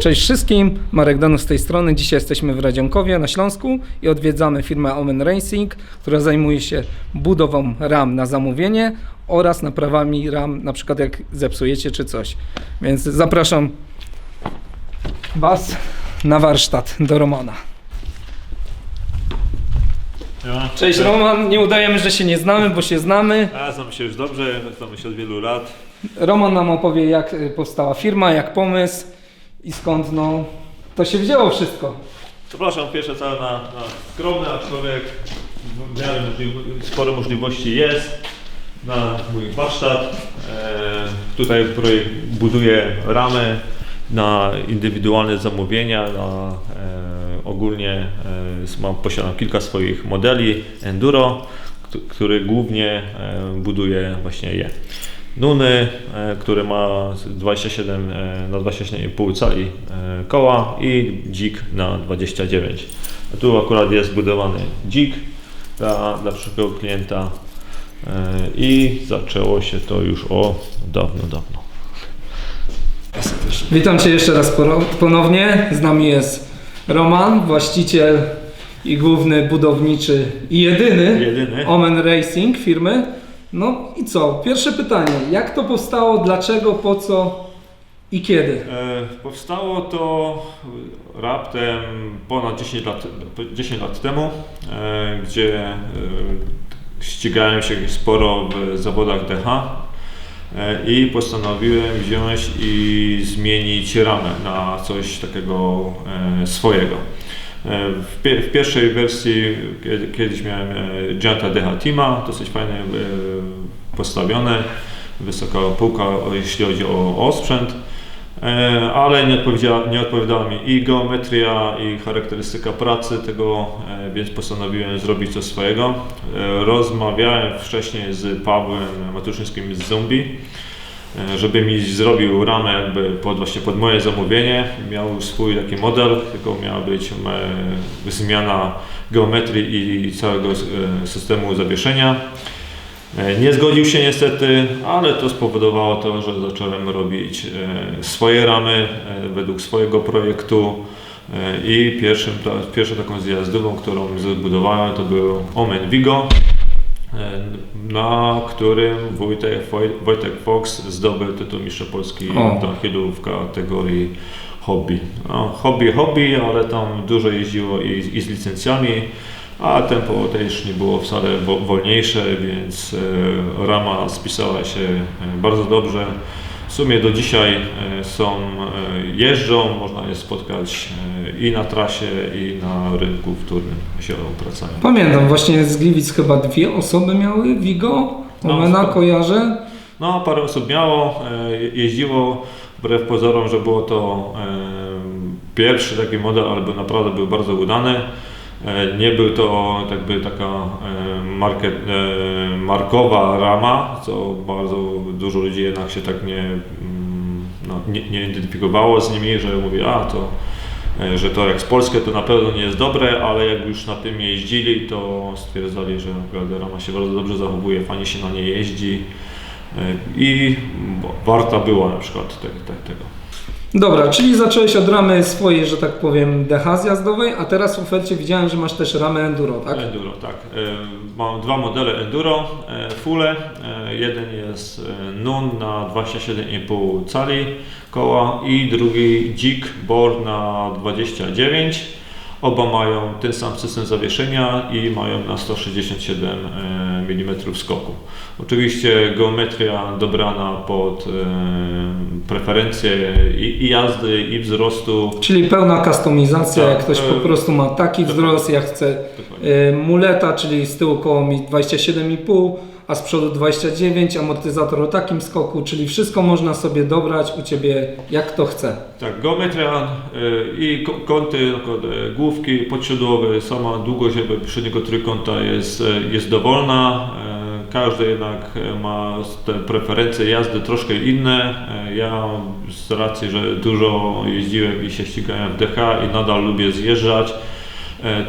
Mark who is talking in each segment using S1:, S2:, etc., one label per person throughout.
S1: Cześć wszystkim, Marek Danus z tej strony. Dzisiaj jesteśmy w Radzionkowie na Śląsku i odwiedzamy firmę Omen Racing, która zajmuje się budową ram na zamówienie oraz naprawami ram, na przykład jak zepsujecie czy coś. Więc zapraszam Was na warsztat do Romana.
S2: Ja.
S1: Cześć Roman, nie udajemy, że się nie znamy, bo się znamy.
S2: A, znamy się już dobrze, znamy się od wielu lat.
S1: Roman nam opowie jak powstała firma, jak pomysł i skąd no, to się wzięło wszystko.
S2: Przepraszam, pierwsze całe na, na skromny, aczkolwiek w miarę możli- sporo możliwości jest na mój warsztat. E, tutaj projekt buduje ramy na indywidualne zamówienia, na, e, ogólnie e, mam, posiadam kilka swoich modeli enduro, kt- który głównie e, buduje właśnie je. Nuny, e, który ma 27 e, na 27,5 cali e, koła i dzik na 29. A tu akurat jest budowany dzik dla, dla przyszłego klienta i zaczęło się to już o dawno, dawno.
S1: Witam Cię jeszcze raz ponownie. Z nami jest Roman, właściciel i główny budowniczy i jedyny,
S2: Jedyny.
S1: Omen Racing firmy. No i co? Pierwsze pytanie. Jak to powstało? Dlaczego? Po co? I kiedy?
S2: E, Powstało to raptem ponad 10 lat, 10 lat temu, e, gdzie e, ścigałem się sporo w zawodach DH e, i postanowiłem wziąć i zmienić ramę na coś takiego e, swojego. E, W, pie, w pierwszej wersji kiedy, kiedyś miałem e, Gianta DH Tima, dosyć fajnie e, postawione, wysoka półka jeśli chodzi o osprzęt. E, ale nie odpowiedziała, nie odpowiadała mi i geometria, i charakterystyka pracy tego, więc postanowiłem zrobić coś swojego. Rozmawiałem wcześniej z Pawłem Matuszyńskim z Zombie, żeby mi zrobił ramę pod, właśnie pod moje zamówienie. Miał swój taki model, tylko miała być e, zmiana geometrii i całego e, systemu zawieszenia. E, Nie zgodził się niestety, ale to spowodowało to, że zacząłem robić e, swoje ramy e, według swojego projektu e, i pierwszym, pierwszą taką zjazdową, którą zbudowałem to był Omen Vigo, e, na którym Wojtek, Woj- Wojtek Fox zdobył tytuł mistrza Polski
S1: O.
S2: downhillu w kategorii hobby. No, hobby, hobby, ale tam dużo jeździło i, i z licencjami. A tempo też nie było wcale wo- wolniejsze, więc e, rama spisała się e, bardzo dobrze. W sumie do dzisiaj e, są, e, jeżdżą, można je spotkać e, i na trasie, i na rynku wtórnym się opracają.
S1: Pamiętam, właśnie z Gliwic chyba dwie osoby miały Vigo.
S2: No,
S1: Omena
S2: spoko.
S1: kojarzę.
S2: No, parę osób miało, e, je- jeździło, wbrew pozorom, że było to e, pierwszy taki model, ale naprawdę był bardzo udany. E, Nie był to jakby taka market, markowa rama, co bardzo dużo ludzi jednak się tak nie, mm, no, nie, nie identyfikowało z nimi, że mówi, a to, że to jak z Polskie to na pewno nie jest dobre, ale jak już na tym jeździli, to stwierdzali, że naprawdę rama się bardzo dobrze zachowuje, fajnie się na niej jeździ e, i warta była na przykład te, te, tego.
S1: Dobra, czyli zacząłeś od ramy swojej, że tak powiem, DH zjazdowej, a teraz w ofercie widziałem, że masz też ramę enduro, tak?
S2: Enduro, tak. E, Mam dwa modele Enduro, e, fulle. E, Jeden jest Nun na 27,5 cali koła i drugi Dzik Bor na 29. Oba mają ten sam system zawieszenia i mają na 167 mm skoku. Oczywiście geometria dobrana pod e, preferencje i, i jazdy, i wzrostu.
S1: Czyli pełna kustomizacja,
S2: Tak,
S1: jak ktoś
S2: e,
S1: po prostu ma taki
S2: tak.
S1: wzrost, jak chce muleta, czyli z tyłu koło mi 27,5, a z przodu 29, amortyzator o takim skoku, czyli wszystko można sobie dobrać u Ciebie jak to chce.
S2: Tak, geometria y, i kąty, y, główki podsiodłowe, sama długość jakby przedniego trójkąta jest, y, jest dowolna. Każdy jednak ma te preferencje jazdy troszkę inne. Ja z racji, że dużo jeździłem i się ścigałem w DH i nadal lubię zjeżdżać,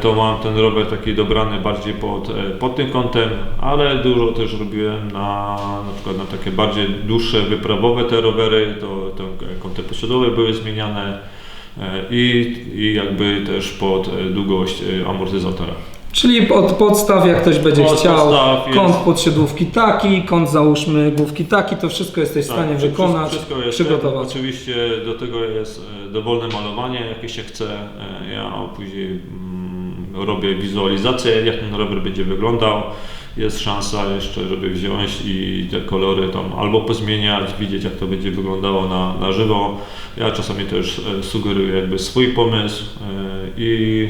S2: to mam ten rower taki dobrany bardziej pod, e, pod tym kątem, ale dużo też robiłem na, na przykład na takie bardziej dłuższe, wyprawowe te rowery, to, to kąty posiadowe były zmieniane. e, i, i jakby też pod e, długość e, amortyzatora.
S1: Czyli od podstaw, jak ktoś będzie
S2: Od
S1: chciał, kąt podsiodłówki taki, kąt załóżmy główki taki, to wszystko jesteś w stanie
S2: Tak,
S1: wykonać,
S2: wszystko jest,
S1: przygotować.
S2: Oczywiście do tego jest e, dowolne malowanie, jakie się chce. E, Ja później mm, robię wizualizację, jak ten rower będzie wyglądał. Jest szansa jeszcze, żeby wziąć i te kolory tam albo pozmieniać, widzieć jak to będzie wyglądało na, na żywo. Ja czasami też e, sugeruję jakby swój pomysł e, i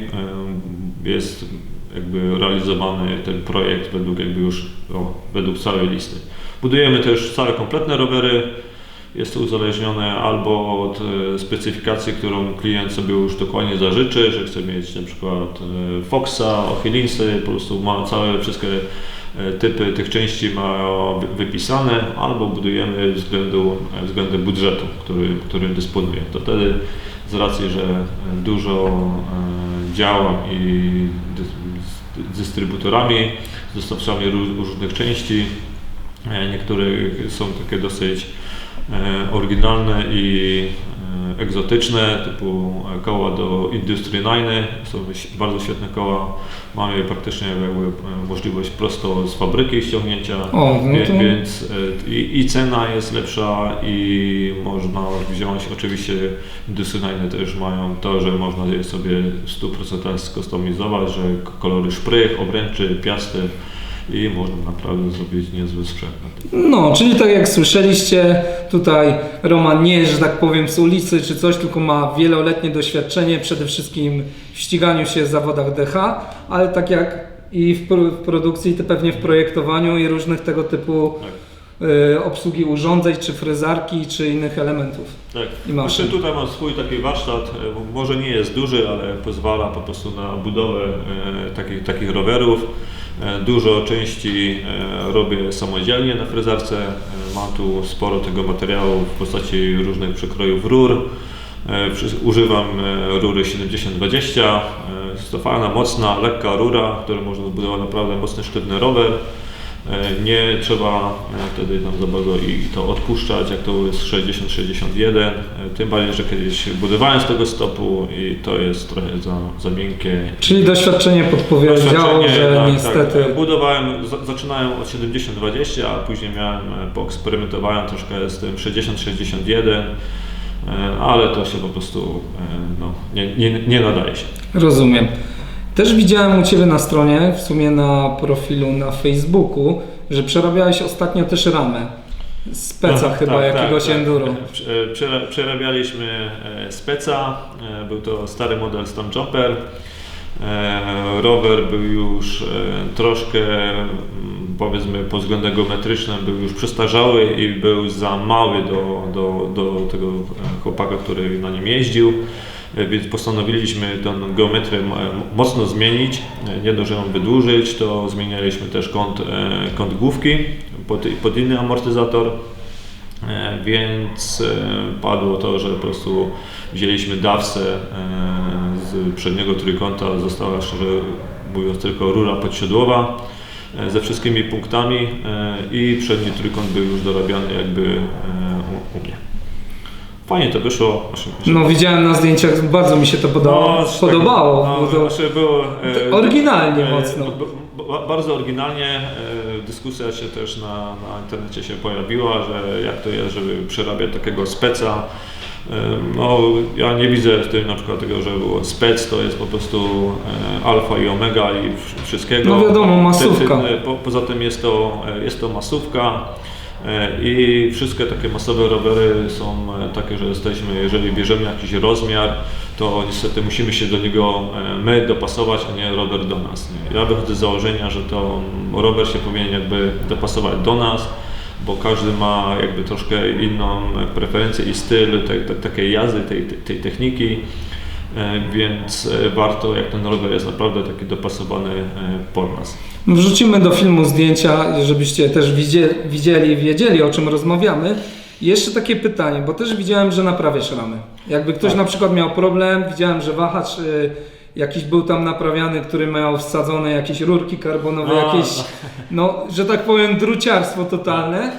S2: e, jest jakby realizowany ten projekt według jakby już o, według całej listy. Budujemy też całe kompletne rowery. Jest to uzależnione albo od e, specyfikacji, którą klient sobie już dokładnie zażyczy, że chce mieć na przykład e, Foxa, Achillinsy, po prostu ma całe wszystkie e, typy tych części ma wy- wypisane, albo budujemy względu, względem budżetu, który, którym dysponuje. To wtedy z racji, że dużo działam i z dystrybutorami, z dostawcami ró- różnych części, Niektóre są takie dosyć oryginalne i e, egzotyczne, typu e, koła do Industry 9. Są bardzo świetne koła. Mamy praktycznie jakby e, możliwość prosto z fabryki ściągnięcia,
S1: O, no to-
S2: więc e, i, i cena jest lepsza i można wziąć, oczywiście Industry 9 też mają to, że można je sobie w 100% skustomizować, że kolory szprych, obręczy, piasty i można naprawdę zrobić niezły sprzęt.
S1: No, czyli tak jak słyszeliście, tutaj Roman nie jest, że tak powiem, z ulicy czy coś, tylko ma wieloletnie doświadczenie, przede wszystkim w ściganiu się w zawodach DH, ale tak jak i w, pro- w produkcji, to pewnie w projektowaniu i różnych tego typu
S2: Tak.
S1: y, obsługi urządzeń, czy fryzarki, czy innych elementów.
S2: Tak.
S1: I maszyn.
S2: Znaczy tutaj mam swój taki warsztat, e, może nie jest duży, ale pozwala po prostu na budowę e, takich, takich rowerów. E, Dużo części e, robię samodzielnie na fryzarce. E, Mam tu sporo tego materiału w postaci różnych przekrojów rur. Używam rury 70-20, e, jest to fajna, mocna, lekka rura, którą można zbudować naprawdę mocny, sztywny rower. E, Nie trzeba e, wtedy tam za bardzo i to odpuszczać, jak to jest 60-61. E, Tym bardziej, że kiedyś budowałem z tego stopu i to jest trochę za, za miękkie.
S1: Czyli doświadczenie podpowiedziało, że
S2: tak,
S1: niestety...
S2: Tak. Budowałem, za- zaczynałem od 70-20, a później miałem, poeksperymentowałem troszkę z tym 60-61, e, ale to się po prostu no, nie, nie, nie nadaje się.
S1: Rozumiem. Też widziałem u Ciebie na stronie, w sumie na profilu na Facebooku, że przerabiałeś ostatnio też ramę. Speca
S2: Tak,
S1: chyba
S2: tak,
S1: jakiegoś
S2: tak,
S1: enduro.
S2: Tak. Prze- przera- Przerabialiśmy e, speca, e, był to stary model Stone Jumper. E, Rower był już e, troszkę, mm, powiedzmy, pod względem geometrycznym był już przestarzały i był za mały do, do, do tego e, chłopaka, który na nim jeździł. E, Więc postanowiliśmy tę geometrię m- mocno zmienić. E, Nie dość, że ją wydłużyć, to zmienialiśmy też kąt, e, kąt główki pod, pod inny amortyzator. E, Więc e, padło to, że po prostu wzięliśmy dawsę e, z przedniego trójkąta, została szczerze mówiąc tylko rura podsiodłowa e, ze wszystkimi punktami e, i przedni trójkąt był już dorabiany jakby e, u mnie. Fajnie to wyszło. Znaczy,
S1: No widziałem na zdjęciach, bardzo mi się to podobało.
S2: no, tak,
S1: podobało
S2: no,
S1: bo to,
S2: znaczy było, e,
S1: to oryginalnie
S2: e,
S1: mocno.
S2: b- b- Bardzo oryginalnie. e, Dyskusja się też na, na internecie się pojawiła, że jak to jest, żeby przerabiać takiego speca. E, No, ja nie widzę w tym na przykład tego, że było spec to jest po prostu e, alfa i omega i wsz- wszystkiego.
S1: No wiadomo, masówka.
S2: Poza tym jest to, e, jest to masówka. E, I wszystkie takie masowe rowery są e, takie, że jesteśmy, jeżeli bierzemy jakiś rozmiar, to niestety musimy się do niego e, my dopasować, a nie rower do nas. Ja wychodzę z założenia, że to rower się powinien jakby dopasować do nas, bo każdy ma jakby troszkę inną preferencję i styl te, te, takiej jazdy, tej, tej, tej techniki. Więc warto, jak ten rower jest naprawdę taki dopasowany pod nas.
S1: Wrzucimy do filmu zdjęcia, żebyście też widzieli, widzieli wiedzieli o czym rozmawiamy. I jeszcze takie pytanie, bo też widziałem, że naprawiasz ramy. Jakby ktoś
S2: Tak.
S1: na przykład miał problem, widziałem, że wahacz y, jakiś był tam naprawiany, który miał wsadzone jakieś rurki karbonowe,
S2: A,
S1: jakieś, no, że tak powiem, druciarstwo totalne.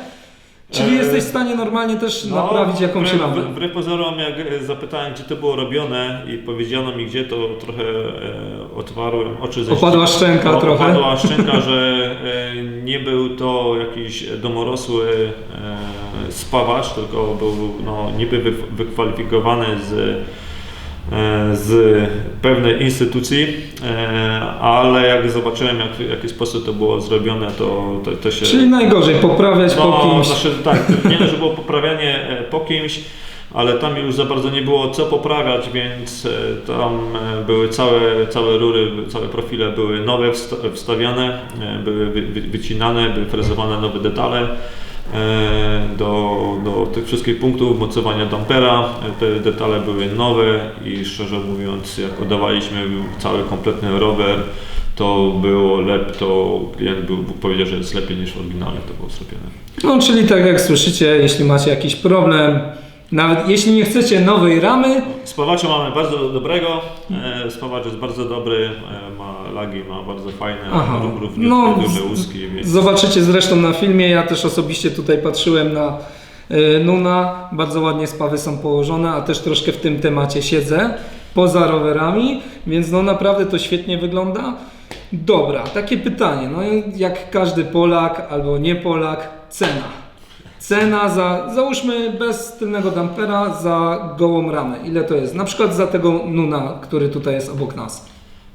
S1: Czyli
S2: E,
S1: jesteś w stanie normalnie też naprawić jakąś ramę.
S2: Wbrew pozorom, jak e, zapytałem, gdzie to było robione i powiedziano mi gdzie, to trochę e, otwarłem oczy ze
S1: Opadła szczęka trochę.
S2: Opadła szczęka, że e, nie był to jakiś domorosły e, spawacz, tylko był no, niby wy, wykwalifikowany z z pewnej instytucji, e, ale jak zobaczyłem, jak, w jaki sposób to było zrobione, to, to, to się...
S1: Czyli najgorzej poprawiać po kimś.
S2: Znaczy, tak, nie, że było poprawianie e, po kimś, ale tam już za bardzo nie było co poprawiać, więc e, tam e, były całe, całe rury, całe profile były nowe wsta- wstawiane, e, były wy, wy, wycinane, były frezowane nowe detale. E, Do, do tych wszystkich punktów mocowania dampera. E, Te detale były nowe i szczerze mówiąc, jak oddawaliśmy cały kompletny rower, to było lep, to klient był, powiedział, że jest lepiej niż w oryginale to było zrobione.
S1: No, czyli tak jak słyszycie, jeśli macie jakiś problem, nawet jeśli nie chcecie nowej ramy,
S2: Spawacza mamy bardzo dobrego, e, spawacz jest bardzo dobry, e, ma lagi, ma bardzo fajne,
S1: Aha.
S2: ró- również
S1: No,
S2: duże łuski, więc
S1: zobaczycie zresztą na filmie, ja też osobiście tutaj patrzyłem na y, Nuna, bardzo ładnie spawy są położone, a też troszkę w tym temacie siedzę, poza rowerami, więc no naprawdę to świetnie wygląda. Dobra, takie pytanie, no jak każdy Polak albo nie Polak, cena. Cena za, załóżmy bez tylnego dampera, za gołą ramę. Ile to jest? Na przykład za tego Nuna, który tutaj jest obok nas.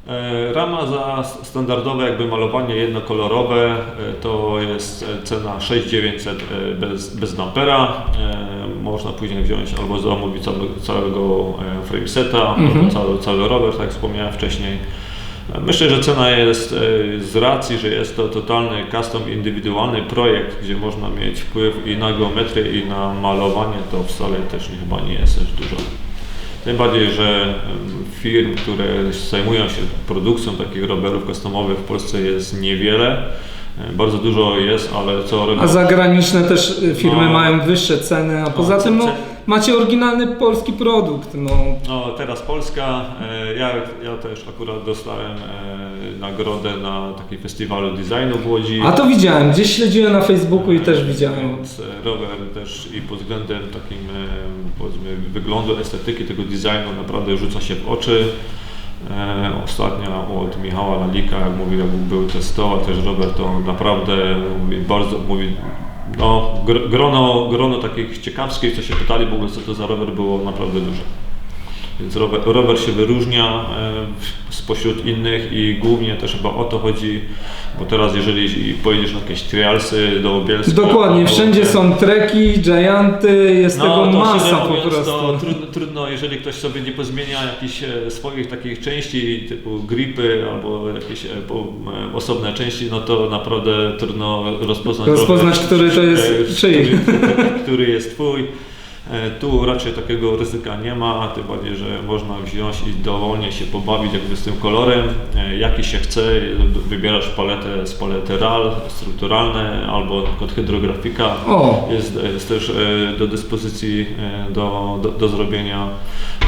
S2: E, Rama za standardowe jakby malowanie jednokolorowe e, to jest e, cena 6900 e, bez, bez dampera. Można później wziąć albo zamówić całego e, frameseta,
S1: Mhm.
S2: albo cały, cały rower, tak jak wspomniałem wcześniej. E, Myślę, że cena jest e, z racji, że jest to totalny custom, indywidualny projekt, gdzie można mieć wpływ i na geometrię, i na malowanie, to wcale też nie- chyba nie jest też dużo. Tym bardziej, że firm, które zajmują się produkcją takich rowerów customowych w Polsce jest niewiele. E, Bardzo dużo jest, ale co robią?
S1: A zagraniczne też y, firmy
S2: No.
S1: mają wyższe ceny, a poza
S2: co-
S1: tym no, macie oryginalny polski produkt. No.
S2: No, teraz Polska. E, Ja, ja też akurat dostałem e, nagrodę na takim festiwalu designu w Łodzi.
S1: A to widziałem, gdzieś śledziłem na Facebooku i też widziałem.
S2: Więc e, rower też i pod względem takim e, powiedzmy wyglądu, estetyki tego designu naprawdę rzuca się w oczy. E, Ostatnio od Michała Lalika, jak mówił, jak był testował też rower, to naprawdę mówi, bardzo mówi, no, gr- grono, grono takich ciekawskich, co się pytali w ogóle co to za rower było naprawdę duże. Więc rower, rower się wyróżnia e, spośród innych i głównie też chyba o to chodzi, bo teraz jeżeli pojedziesz na jakieś trialsy do Bielska...
S1: Dokładnie, wszędzie są treki, gianty, jest tego
S2: No, to
S1: masa po prostu.
S2: To trudno, trudno, jeżeli ktoś sobie nie pozmienia jakichś e, swoich takich części, typu gripy albo jakieś e, osobne części, no to naprawdę trudno rozpoznać,
S1: Rozpoznać,
S2: rower,
S1: który to jest czyj.
S2: Który, który jest twój. E, Tu raczej takiego ryzyka nie ma, tym bardziej, że można wziąć i dowolnie się pobawić jakby z tym kolorem, e, jaki się chce, wybierasz paletę z palety RAL, strukturalne albo przykład hydrografika.
S1: O,
S2: jest, jest też e, do dyspozycji e, do, do, do zrobienia,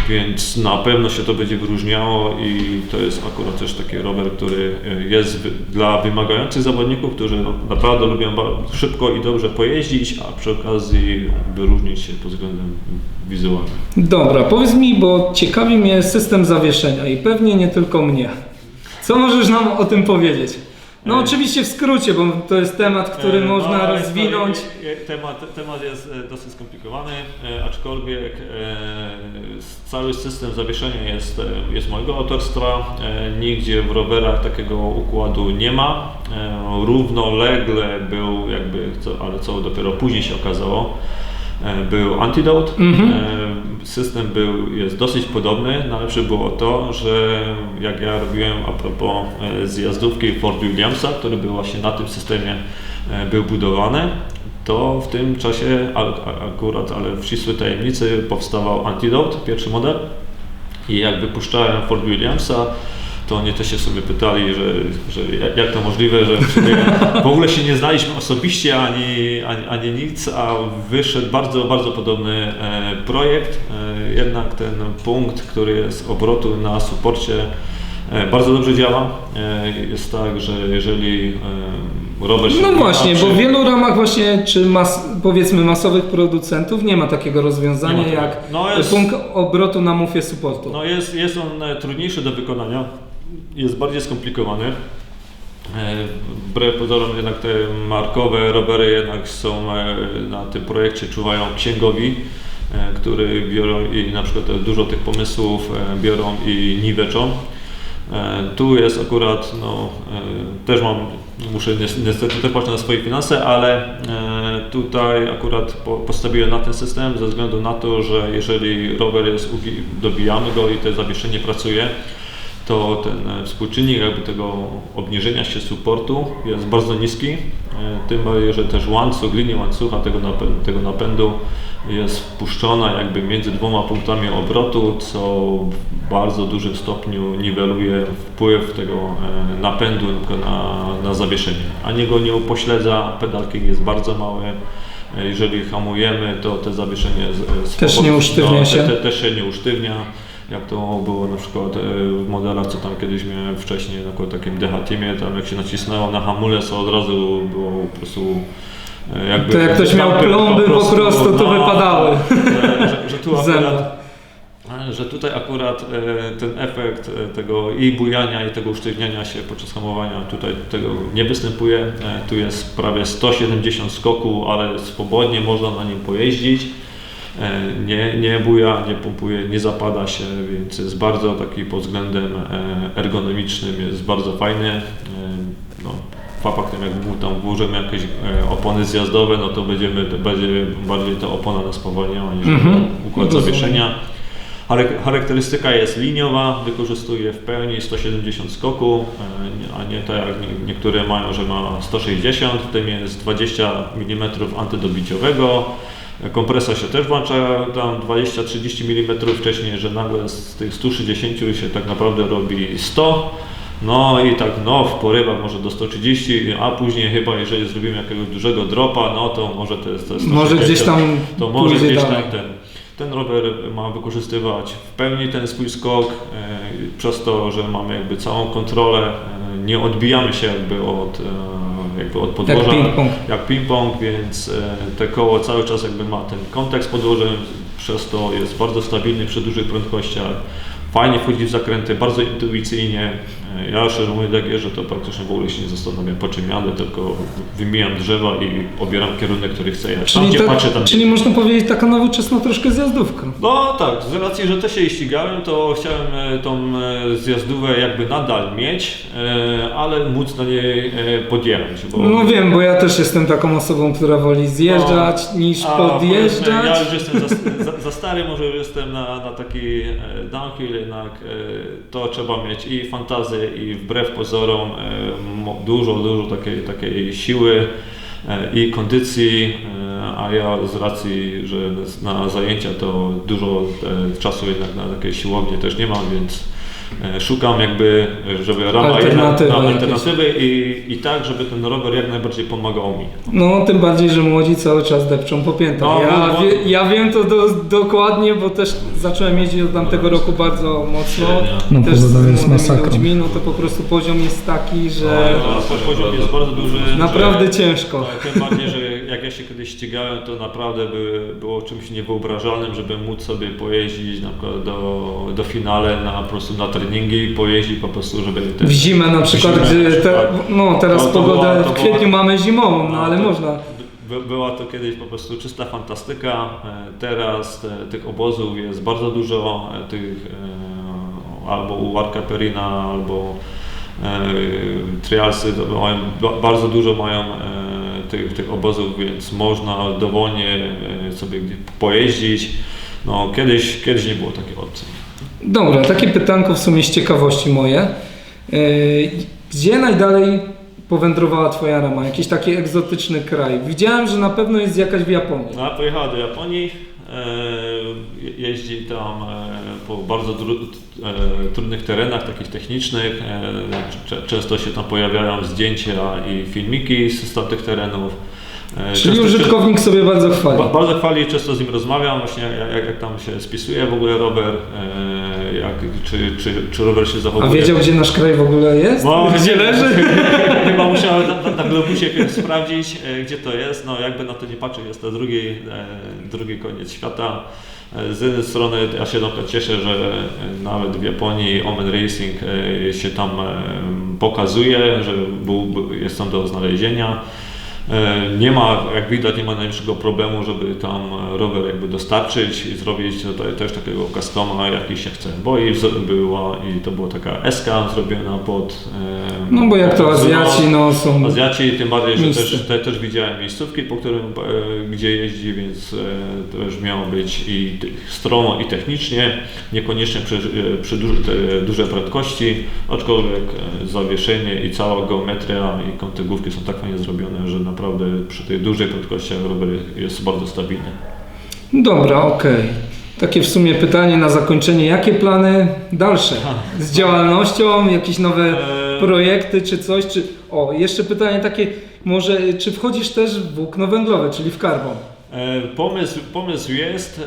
S2: więc na pewno się to będzie wyróżniało i to jest akurat też taki rower, który e, jest dla wymagających zawodników, którzy naprawdę lubią szybko i dobrze pojeździć, a przy okazji wyróżnić się pod względem wizualnym.
S1: dobra, powiedz mi, bo ciekawi mnie system zawieszenia i pewnie nie tylko mnie. Co możesz nam o tym powiedzieć? No
S2: E,
S1: oczywiście w skrócie, bo to jest temat, który
S2: E,
S1: można
S2: ale
S1: rozwinąć.
S2: e, Temat, temat jest dosyć skomplikowany, aczkolwiek cały system zawieszenia jest, jest mojego autorstwa. Nigdzie w rowerach takiego układu nie ma. Równolegle był jakby, ale co dopiero później się okazało, był Antidote.
S1: Mhm.
S2: E, System był, jest dosyć podobny. Najlepsze było to, że jak ja robiłem a propos e, zjazdówki Fort Williamsa, który był właśnie na tym systemie e, był budowany, to w tym czasie akurat, ale w ścisłej tajemnicy powstawał Antidote, pierwszy model. I jak wypuszczałem Fort Williamsa, to oni też się sobie pytali, że, że jak- jak to możliwe, że w ogóle się nie znaliśmy osobiście ani, ani, ani nic, a wyszedł bardzo, bardzo podobny e, projekt. E, jednak ten punkt, który jest obrotu na suporcie e, bardzo dobrze działa. Jest tak, że jeżeli się
S1: No właśnie, bo w wielu ramach właśnie, czy mas, powiedzmy masowych producentów nie ma takiego rozwiązania
S2: ma
S1: jak
S2: No jest-
S1: punkt obrotu na mufie supportu.
S2: No jest, jest on trudniejszy do wykonania, jest bardziej skomplikowany. E, Wbrew pozorom jednak te markowe rowery jednak są e, na tym projekcie czuwają księgowi, e, który biorą i na przykład dużo tych pomysłów biorą i niweczą. Tu jest akurat, no, też mam, muszę nies- niestety też patrzeć na swoje finanse, ale tutaj akurat po- postawiłem na ten system ze względu na to, że jeżeli rower jest, dobijamy go i to zawieszenie pracuje, to ten e, współczynnik jakby tego obniżenia się supportu jest bardzo niski. E, Tym bardziej, że też łańcuch, linia łańcucha tego napędu, tego napędu jest wpuszczona jakby między dwoma punktami obrotu, co w bardzo dużym stopniu niweluje wpływ tego e, napędu na, na, zawieszenie. Ani go nie upośledza, pedalking jest bardzo mały. Jeżeli hamujemy, to te zawieszenie z- z
S1: Też nie usztywnia
S2: no,
S1: się.
S2: Te, te, też się nie usztywnia jak to było na przykład e, w modelach, co tam kiedyś miałem wcześniej, na przykład takim DH Teamie, tam jak się nacisnęło na hamulec, to od razu było po prostu e, jakby...
S1: To jak ktoś miał plomby, po prostu to wypadały.
S2: e, Że, że tu akurat e, że tutaj akurat ten efekt tego i bujania i tego usztywniania się podczas hamowania tutaj tego nie występuje. Tu jest prawie 170 skoku, ale swobodnie można na nim pojeździć. E, Nie, nie buja, nie pompuje, nie zapada się, więc jest bardzo taki pod względem e, ergonomicznym, jest bardzo fajny. E, No, faktem jak mu tam włożymy jakieś opony zjazdowe, no to będziemy, będzie bardziej ta opona nas spowalniała niż
S1: Mhm.
S2: układ
S1: Rozumiem.
S2: zawieszenia. Charak- Charakterystyka jest liniowa, wykorzystuje w pełni 170 skoku, a nie tak jak nie- niektóre mają, że ma 160, w tym jest 20 mm antydobiciowego. Kompresor się też włącza tam 20-30 mm wcześniej, że nagle z tych 160 się tak naprawdę robi 100. No i tak no w porywach może do 130, a później chyba jeżeli zrobimy jakiegoś dużego dropa, no to może to jest
S1: Może
S2: 160,
S1: gdzieś tam
S2: to może gdzieś tam ten, ten rower ma wykorzystywać w pełni ten swój skok, e, przez to, że mamy jakby całą kontrolę, e, nie odbijamy się jakby od, e, jakby od podłoża.
S1: Jak ping-pong.
S2: Jak ping-pong, więc e, te koło cały czas jakby ma ten kontakt z podłożem, przez to jest bardzo stabilny przy dużych prędkościach. Fajnie wchodzi w zakręty, bardzo intuicyjnie. Ja szczerze mówiąc, jak jeżdżę, to praktycznie w ogóle się nie zastanawiam, po czym jadę, tylko wymijam drzewa i obieram kierunek, który chcę jechać. Tam,
S1: Czyli,
S2: gdzie
S1: tak,
S2: patrzę, tam
S1: czyli można powiedzieć taka nowoczesna troszkę zjazdówka.
S2: no tak, z racji, że też się ścigałem, to chciałem e, tą e, zjazdówę jakby nadal mieć, e, ale móc na niej podjechać. Bo,
S1: No wiem, bo ja też jestem taką osobą, która woli zjeżdżać niż
S2: No, A, powiedzmy,
S1: podjeżdżać.
S2: Ja już jestem za, za, za stary, może już jestem na, na taki downhill, jednak to trzeba mieć i fantazję i wbrew pozorom e, dużo, dużo takiej, takiej siły e, i kondycji, e, a ja z racji, że na zajęcia to dużo czasu jednak na takie siłownie też nie mam, więc szukam jakby, e, żeby rama
S1: Alternatywy
S2: jednak, na
S1: jakieś.
S2: alternatywy i, i tak, żeby ten rower jak najbardziej pomagał mi.
S1: No, tym bardziej, że młodzi cały czas depczą po piętach.
S2: No,
S1: ja,
S2: bo-
S1: wie, ja wiem to do, dokładnie, bo też zacząłem jeździć od tamtego roku bardzo mocno.
S3: No,
S1: też z młodymi ludźmi, no to po prostu poziom jest taki, że
S2: No, poziom jest bardzo duży.
S1: naprawdę
S2: że,
S1: ciężko.
S2: Tym bardziej, że ja się kiedyś ścigałem, to naprawdę by, było czymś niewyobrażalnym, żeby móc sobie pojeździć na przykład do, do finale na po prostu na treningi, pojeździć po prostu, żeby... Ten,
S1: W zimę na przykład,
S2: zimę,
S1: gdzie te,
S2: tak.
S1: no teraz
S2: to
S1: pogodę
S2: była-
S1: w
S2: była-
S1: kwietniu mamy zimową, no ale
S2: to
S1: można.
S2: by- Była to kiedyś po prostu czysta fantastyka. E, Teraz te, tych obozów jest bardzo dużo, e, tych e, albo u Warka Perina, albo trialsy to mają, ba- bardzo dużo mają tych, tych obozów, więc można dowolnie e, sobie pojeździć. No, kiedyś, kiedyś nie było takiej opcji.
S1: Dobra, takie pytanko w sumie z ciekawości moje. Yy, Gdzie najdalej powędrowała Twoja rama? Jakiś taki egzotyczny kraj? Widziałem, że na pewno jest jakaś w Japonii.
S2: No, pojechała do Japonii, e, jeździ tam e, po bardzo e, trudnych terenach, takich technicznych. E, często się tam pojawiają zdjęcia i filmiki z, tamtych terenów. E,
S1: Czyli
S2: często-
S1: użytkownik sobie bardzo chwali.
S2: Ba- Bardzo chwali, często z nim rozmawiam, właśnie jak, jak, tam się spisuje w ogóle rower, e, jak czy, czy, czy rower się
S1: A
S2: zachowuje.
S1: wiedział, gdzie nasz kraj w ogóle jest?
S2: No,
S1: gdzie leży?
S2: Chyba musiałem na, na, na globusie sprawdzić, e, gdzie to jest. No jakby na to nie patrzeć, jest to drugi, e, drugi koniec świata. Z jednej strony ja się na cieszę, że nawet w Japonii Omen Racing e, się tam e, pokazuje, że jest tam do znalezienia. E, Nie ma, jak widać, nie ma najmniejszego problemu, żeby tam rower jakby dostarczyć i zrobić tutaj też takiego customa, jaki się chce. Bo i była, i to była taka SK zrobiona pod... e,
S1: No bo jak to Azjaci, no są...
S2: Azjaci, tym bardziej, że
S1: Miejsce.
S2: też, te, też widziałem miejscówki, po którym, e, gdzie jeździ, więc e, to już miało być i stromo i technicznie, niekoniecznie przy, e, przy duże, prędkości, aczkolwiek e, zawieszenie i cała geometria i kąty główki są tak fajnie zrobione, że naprawdę przy tej dużej prędkości rower jest bardzo stabilny.
S1: Dobra, okej. Takie w sumie pytanie na zakończenie. Jakie plany dalsze? Z działalnością, jakieś nowe
S2: Eee.
S1: projekty czy coś? Czy... O, jeszcze pytanie takie, może czy wchodzisz też w włókno węglowe, czyli w karbon?
S2: E, Pomysł, pomysł jest,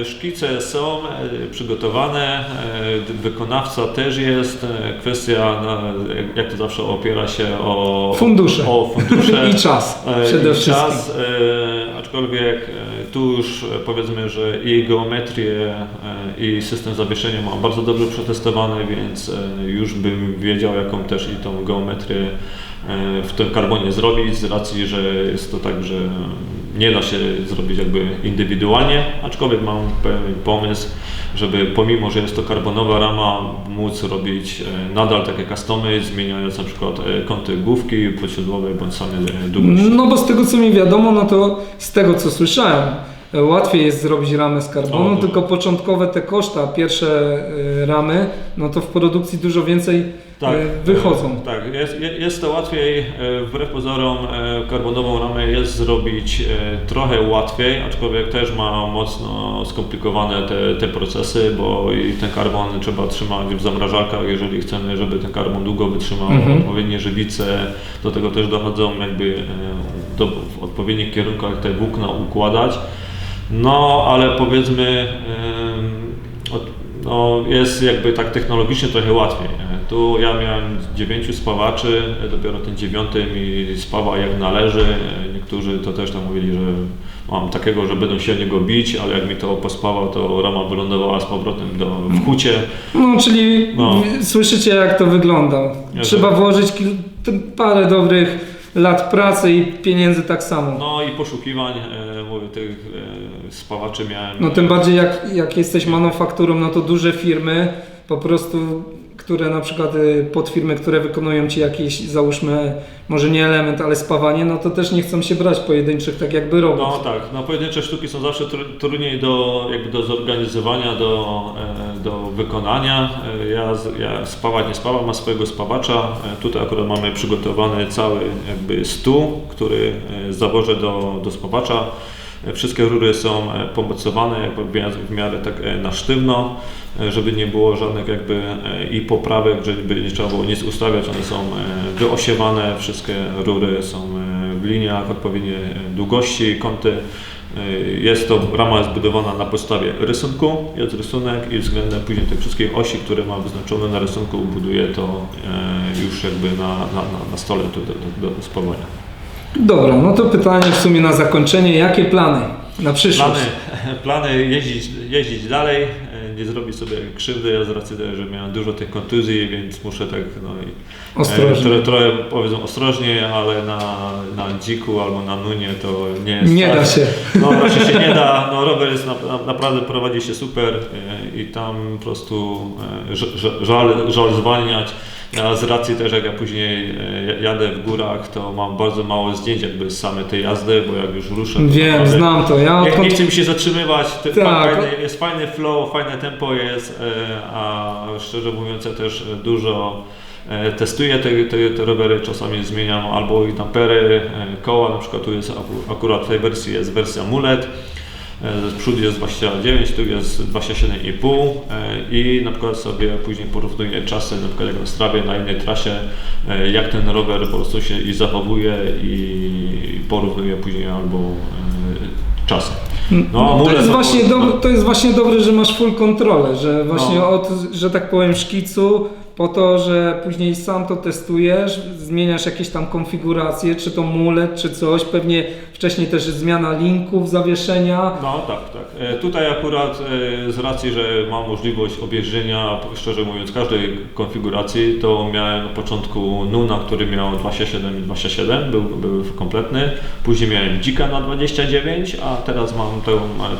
S2: e, szkice są e, przygotowane, wykonawca też jest. Kwestia, na, jak- to zawsze opiera się o
S1: Fundusze.
S2: O fundusze.
S1: I czas przede
S2: i
S1: wszystkim.
S2: Czas, aczkolwiek tu już powiedzmy, że i geometrię i system zawieszenia mam bardzo dobrze przetestowane, więc już bym wiedział jaką też i tą geometrię w tym karbonie zrobić z racji, że jest to tak, że nie da się zrobić jakby indywidualnie, aczkolwiek mam pewien pomysł, żeby pomimo, że jest to karbonowa rama, móc robić e, nadal takie customy, zmieniając na przykład e, kąty główki podsiodłowej bądź same e, długości.
S1: No bo z tego co mi wiadomo, no to z tego co słyszałem, łatwiej jest zrobić ramę z karbonu,
S2: O,
S1: tylko początkowe te koszta, pierwsze ramy, no to w produkcji dużo więcej e, wychodzą.
S2: Tak, jest, je- jest to łatwiej, e, wbrew pozorom e, karbonową ramę jest zrobić trochę łatwiej, aczkolwiek też ma mocno skomplikowane te, te procesy, bo i ten karbon trzeba trzymać w zamrażarkach, jeżeli chcemy, żeby ten karbon długo wytrzymał
S1: Mhm.
S2: odpowiednie żywice, do tego też dochodzą jakby do, w odpowiednich kierunkach te włókna układać. No, ale powiedzmy, no, jest jakby tak technologicznie trochę łatwiej. Tu ja miałem dziewięciu spawaczy, dopiero ten dziewiąty mi spawa jak należy. Niektórzy to też tam mówili, że mam takiego, że będą się niego bić, ale jak mi to pospawał, to rama wylądowała z powrotem do, w hucie.
S1: No, czyli
S2: No.
S1: słyszycie jak to wygląda. Trzeba włożyć parę dobrych lat pracy i pieniędzy tak samo.
S2: No i poszukiwań, e, mówię, tych e, spawaczy miałem.
S1: No tym bardziej jak, jak jesteś manufakturą, no to duże firmy po prostu, które na przykład y, podfirmy, które wykonują Ci jakiś, załóżmy, może nie element, ale spawanie, no to też nie chcą się brać pojedynczych tak jakby robót.
S2: No tak, no pojedyncze sztuki są zawsze tr- trudniej do, jakby do zorganizowania, do, e, do wykonania. E, Ja, ja spawać nie spawam, ma swojego spawacza. E, Tutaj akurat mamy przygotowany cały jakby stół, który zawożę do, do spawacza. Wszystkie rury są e, pomocowane jakby w miarę- tak e, na sztywno, e, żeby nie było żadnych jakby i poprawek, żeby nie trzeba było nic ustawiać, one są wyosiewane, wszystkie rury są w liniach odpowiedniej długości, kąty. Jest to, rama jest budowana na podstawie rysunku, jest rysunek i względem później tych wszystkich osi, które ma wyznaczone na rysunku, buduję to już jakby na, na, na- stole do, do, do.
S1: Dobra, no to pytanie w sumie na zakończenie, jakie plany na przyszłość?
S2: Plany, plany jeździć, jeździć dalej, e, nie zrobić sobie krzywdy, ja z racji tego, że miałem dużo tych kontuzji, więc muszę tak no, i, e,
S1: Ostrożnie.
S2: trochę, trochę powiedzmy ostrożnie, ale na, na dziku albo na nunie to nie jest
S1: Nie
S2: tak.
S1: da się.
S2: No raczej się nie da, no rower jest na, na, naprawdę prowadzi się super e, i tam po prostu żal, żal zwalniać. Ja z racji też jak ja później e, jadę w górach, to mam bardzo mało zdjęć jakby z samej tej jazdy, bo jak już ruszę to
S1: Wiem,
S2: naprawdę-
S1: znam to. Ja
S2: nie, nie
S1: odkąd...
S2: chce mi się zatrzymywać,
S1: Tak.
S2: fajny, jest fajny flow, fajne tempo jest, e, a szczerze mówiąc ja też dużo e, testuję te, te, te rowery, czasami zmieniam albo i tampery, koła, na przykład tu jest aku- akurat w tej wersji jest wersja mulet, z przodu jest 29, tu jest 27,5 e, i na przykład sobie później porównuję czasy, na przykład jak na strawie, na innej trasie, e, jak ten rower po prostu się i zachowuje i porównuję później albo e, czasy. No,
S1: to, jest właśnie
S2: no.
S1: do, to jest właśnie dobre, że masz full kontrolę, że właśnie
S2: No.
S1: od, że tak powiem, szkicu po to, że później sam to testujesz, zmieniasz jakieś tam konfiguracje, czy to mulet, czy coś, pewnie wcześniej też zmiana linków, zawieszenia.
S2: No tak, tak. E, Tutaj akurat e, z racji, że mam możliwość obejrzenia, szczerze mówiąc, każdej konfiguracji, to miałem na początku Nuna, który miał 27 i 27, był, był kompletny. Później miałem Dzika na 29, a teraz mam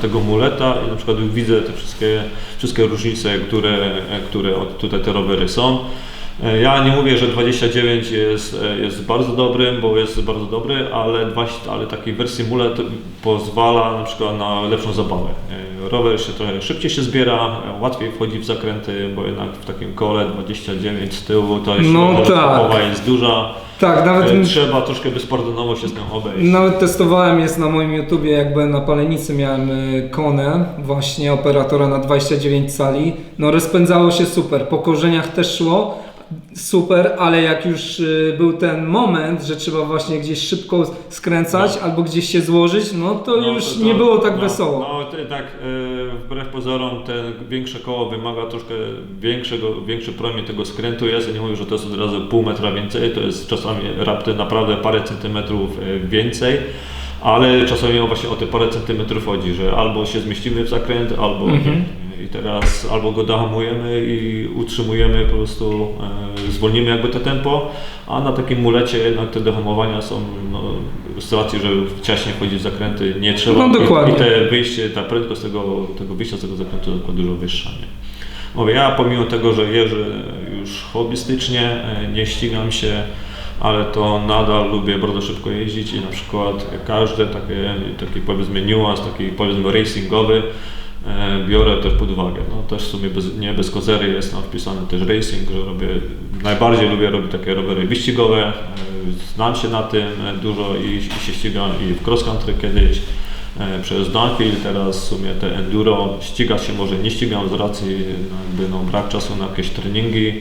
S2: tego, muleta i na przykład widzę te wszystkie, wszystkie różnice, które, które tutaj te rowery są. E, Ja nie mówię, że 29 jest, e, jest bardzo dobrym, bo jest bardzo dobry, ale, 20, ale takiej wersji mulet pozwala na przykład na lepszą zabawę. E, Rower się trochę szybciej się zbiera, e, łatwiej wchodzi w zakręty, bo jednak w takim kole 29 z tyłu to jest
S1: No tak.
S2: jest duża.
S1: Tak, nawet,
S2: E, Trzeba troszkę bezpardonowo się z nią obejść.
S1: nawet testowałem, jest na moim YouTubie, jak byłem na Palenicy, miałem Konę, właśnie operatora na 29 cali. No rozpędzało się super, po korzeniach też szło, super, ale jak już y, był ten moment, że trzeba właśnie gdzieś szybko skręcać albo gdzieś się złożyć, no to
S2: No,
S1: już
S2: to- to-
S1: nie było tak
S2: no,
S1: wesoło.
S2: No tak, e, wbrew pozorom, ten większe koło wymaga troszkę większego, większy promień tego skrętu. Ja nie mówię, że to jest od razu pół metra więcej, to jest czasami raptem naprawdę parę centymetrów e, więcej. Ale czasami właśnie o te parę centymetrów chodzi, że albo się zmieścimy w zakręt, albo
S1: Mhm.
S2: I teraz albo go dohamujemy i utrzymujemy po prostu, e, zwolnimy jakby to tempo, a na takim mulecie jednak te dohamowania są no, z racji, że wcześniej wchodzi w zakręty, nie trzeba.
S1: No, dokładnie.
S2: I, i te wyjście, ta prędkość tego, tego wyjścia z tego zakrętu jest dużo wyższa. Nie? Mówię, ja pomimo tego, że jeżdżę już hobbystycznie, e, nie ścigam się, ale to nadal lubię bardzo szybko jeździć i na przykład każde takie, taki powiedzmy niuans, taki powiedzmy racingowy biorę też pod uwagę. No też w sumie bez, nie bez kozery jest tam wpisany też racing, że robię, najbardziej lubię robić takie rowery wyścigowe, e, znam się na tym e, dużo i, i się ścigam i w cross country kiedyś, e, przez downhill, teraz w sumie te enduro, ścigać się może nie ścigam z racji no, jakby no, brak czasu na jakieś treningi,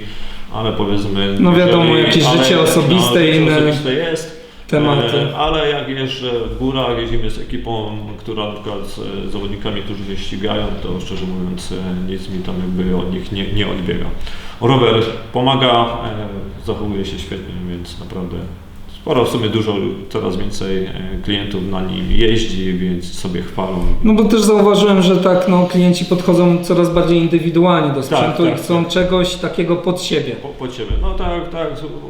S2: ale powiedzmy...
S1: No wiadomo,
S2: jeżeli-
S1: jakieś
S2: ale-
S1: życie osobiste,
S2: życie
S1: inne
S2: osobiste jest,
S1: tematy.
S2: E, Ale jak jeżdżę w górach, jeździmy z ekipą, która na przykład z zawodnikami, którzy się ścigają, to szczerze mówiąc e, nic mi tam jakby od nich nie, nie odbiega. Rower pomaga, e, zachowuje się świetnie, więc naprawdę sporo, w sumie dużo, coraz więcej e, klientów na nim jeździ, więc sobie chwalą.
S1: No bo też zauważyłem, że tak no, klienci podchodzą coraz bardziej indywidualnie do sprzętu
S2: tak,
S1: i chcą
S2: tak.
S1: czegoś takiego pod siebie.
S2: Po, po Ciebie. No tak, tak,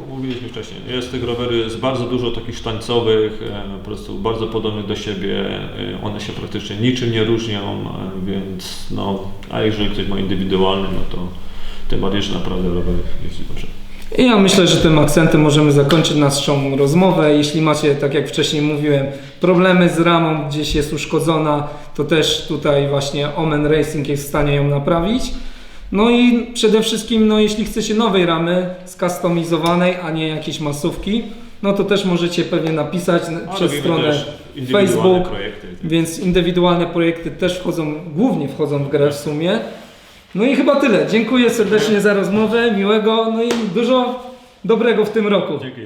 S2: mówiliśmy wcześniej. Jest tych rowery jest bardzo dużo takich sztańcowych, e, po prostu bardzo podobnych do siebie. E, one się praktycznie niczym nie różnią, więc no, a jeżeli ktoś ma indywidualny, no to tym bardziej, że naprawdę rower jeździ dobrze.
S1: I ja myślę, że tym akcentem możemy zakończyć naszą rozmowę. Jeśli macie, tak jak wcześniej mówiłem, problemy z ramą, gdzieś jest uszkodzona, to też tutaj właśnie Omen Racing jest w stanie ją naprawić. No i przede wszystkim, no jeśli chcecie nowej ramy, skustomizowanej, a nie jakiejś masówki, no to też możecie pewnie napisać
S2: A
S1: przez
S2: robimy
S1: stronę
S2: też indywidualne
S1: Facebook,
S2: projekty.
S1: więc indywidualne projekty też wchodzą, głównie wchodzą w grę w sumie. No i chyba tyle. Dziękuję serdecznie za rozmowę, miłego, no i dużo dobrego w tym roku.
S2: Dzięki.